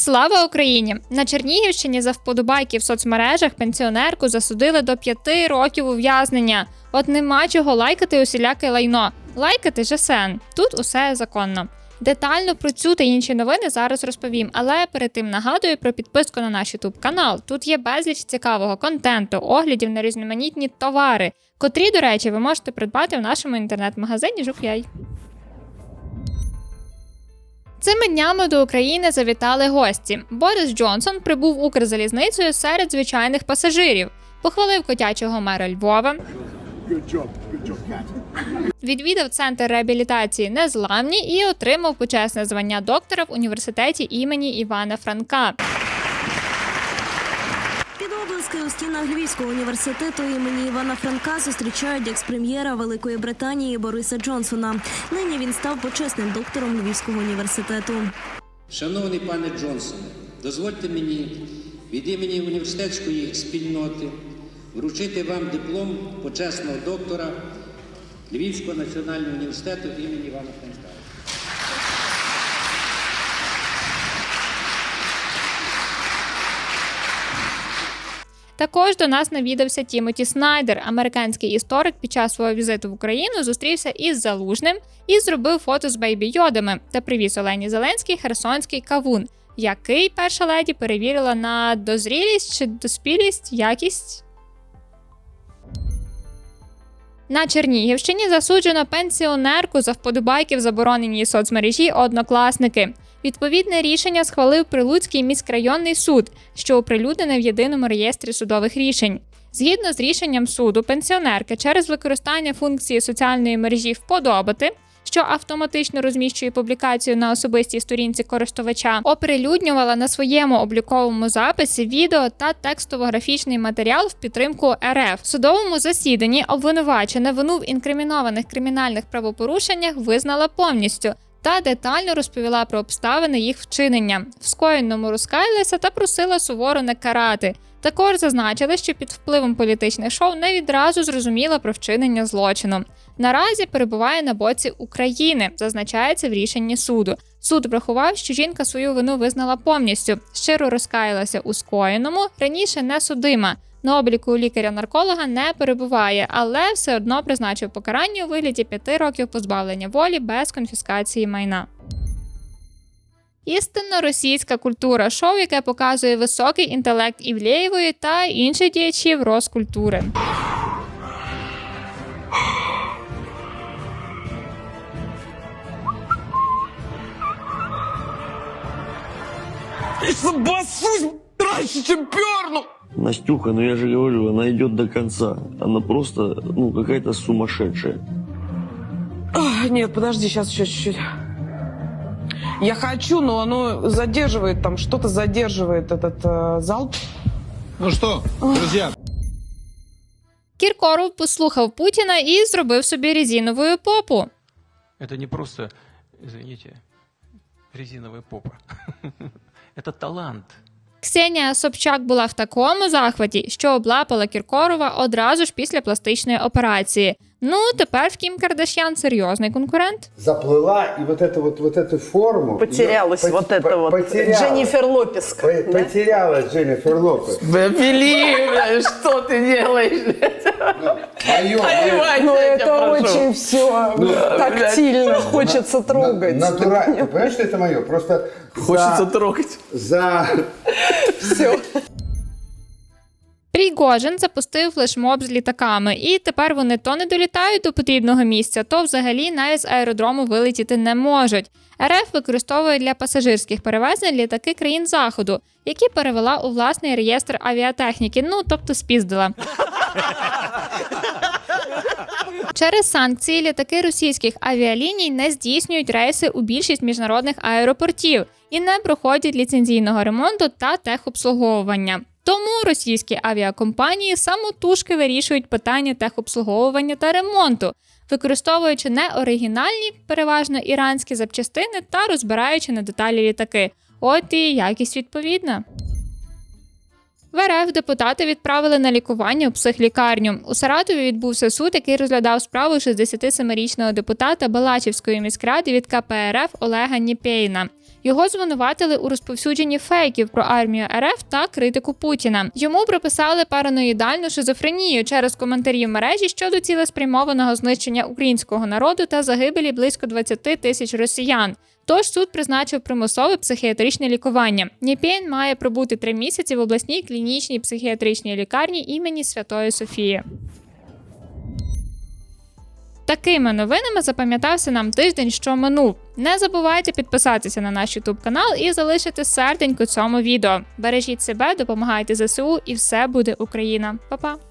Слава Україні! На Чернігівщині за вподобайки в соцмережах пенсіонерку засудили до п'яти років ув'язнення. От нема чого лайкати усіляке лайно. Лайкати же сен. Тут усе законно. Детально про цю та інші новини зараз розповім, але перед тим нагадую про підписку на наш YouTube канал. Тут є безліч цікавого контенту, оглядів на різноманітні товари, котрі, до речі, ви можете придбати в нашому інтернет-магазині Жук'яй. Цими днями до України завітали гості. Борис Джонсон прибув Укрзалізницею серед звичайних пасажирів, похвалив котячого мера Львова, Good job, good job, відвідав центр реабілітації Незламні і отримав почесне звання доктора в університеті імені Івана Франка. Під у стінах Львівського університету імені Івана Франка зустрічають експрем'єра Великої Британії Бориса Джонсона. Нині він став почесним доктором Львівського університету. Шановний пане Джонсоне, дозвольте мені від імені університетської спільноти вручити вам диплом почесного доктора Львівського національного університету імені Івана Франка. Також до нас навідався Тімоті Снайдер, американський історик. Під час свого візиту в Україну зустрівся із залужним і зробив фото з бейбі йодами та привіз Олені Зеленський херсонський кавун, який перша леді перевірила на дозрілість чи доспілість, якість. На Чернігівщині засуджено пенсіонерку за вподобайки в забороненій соцмережі однокласники. Відповідне рішення схвалив Прилуцький міськрайонний суд, що оприлюднене в єдиному реєстрі судових рішень. Згідно з рішенням суду, пенсіонерка через використання функції соціальної мережі вподобати. Що автоматично розміщує публікацію на особистій сторінці користувача, оприлюднювала на своєму обліковому записі відео та текстово-графічний матеріал в підтримку РФ. В судовому засіданні обвинувачена вину в інкримінованих кримінальних правопорушеннях визнала повністю та детально розповіла про обставини їх вчинення. В скоєному розкаялася та просила суворо не карати. Також зазначили, що під впливом політичних шоу не відразу зрозуміла про вчинення злочину. Наразі перебуває на боці України, зазначається в рішенні суду. Суд врахував, що жінка свою вину визнала повністю, щиро розкаялася у скоєному, раніше не судима. На обліку лікаря-нарколога не перебуває, але все одно призначив покарання у вигляді п'яти років позбавлення волі без конфіскації майна. Істинно російська культура шоу, яке показує високий інтелект Івлєєвої та інших діячів Роскультури. Басусь раньше, чем перну! Настюха, ну я же говорю, она идет до конца. Она просто, ну, какая-то сумасшедшая. А, Нет, подожди, сейчас еще чуть-чуть. Я хочу, но оно задерживает, там что-то задерживает этот э, залп. Ну что, друзья, Кіркоров послухав Путіна і зробив собі резинову попу. Это не просто, извините, резиновая попа. Это талант. Ксенія Собчак була в такому захваті, що облапала Кіркорова одразу ж після пластичної операції. Ну, тепер в Кім Кардашян серйозний конкурент. Заплыла, и вот эту вот, вот эту форму... Потерялась её- вот по- эта по- вот потерялась. Дженнифер Лопеска. По- да? Потерялась Дженнифер Лопес. Бели, что ты делаешь? Мое, Ну, это Ну, очень все тактильно, хочется трогать. Натурально. Ты понимаешь, что это мое? Просто Хочется за, трогать. за... Все. Пригожин запустив флешмоб з літаками, і тепер вони то не долітають до потрібного місця, то взагалі навіть з аеродрому вилетіти не можуть. РФ використовує для пасажирських перевезень літаки країн заходу, які перевела у власний реєстр авіатехніки. Ну тобто спіздила. Через санкції літаки російських авіаліній не здійснюють рейси у більшість міжнародних аеропортів і не проходять ліцензійного ремонту та техобслуговування. Тому російські авіакомпанії самотужки вирішують питання техобслуговування та ремонту, використовуючи не оригінальні, переважно іранські запчастини та розбираючи на деталі літаки. От і якість відповідна. В РФ депутати відправили на лікування у психлікарню. У Саратові відбувся суд, який розглядав справу 67-річного депутата Балачівської міськради від КПРФ Олега Ніпєйна. Його звинуватили у розповсюдженні фейків про армію РФ та критику Путіна. Йому приписали параноїдальну шизофренію через коментарі в мережі щодо цілеспрямованого знищення українського народу та загибелі близько 20 тисяч росіян. Тож суд призначив примусове психіатричне лікування. Ніпєн має пробути три місяці в обласній клінічній психіатричній лікарні імені Святої Софії. Такими новинами запам'ятався нам тиждень, що минув. Не забувайте підписатися на наш YouTube канал і залишити серденько цьому відео. Бережіть себе, допомагайте ЗСУ, і все буде Україна. Па-па!